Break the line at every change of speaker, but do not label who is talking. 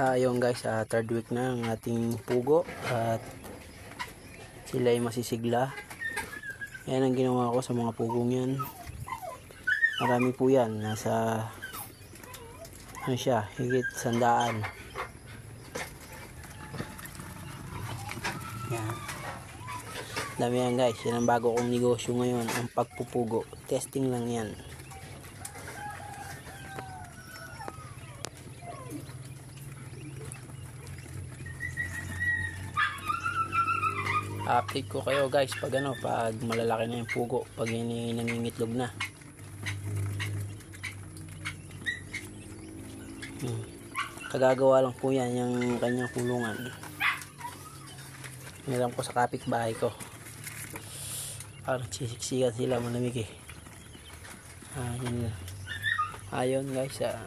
Ah, yun guys, ah, third week na ang ating pugo at sila ay masisigla. Yan ang ginawa ko sa mga pugong yan. Marami po yan. Nasa ano siya, higit sandaan. Yan. Dami yan guys. Yan ang bago kong negosyo ngayon. Ang pagpupugo. Testing lang yan. Update ko kayo guys pag ano pag malalaki na yung pugo pag ini nangingitlog na. Hmm. kagagawa lang po yan yung kanyang kulungan. Nilam ko sa kapitbahay ko. Parang sisiksikan sila malamig eh ah, yun lang ayun guys ah,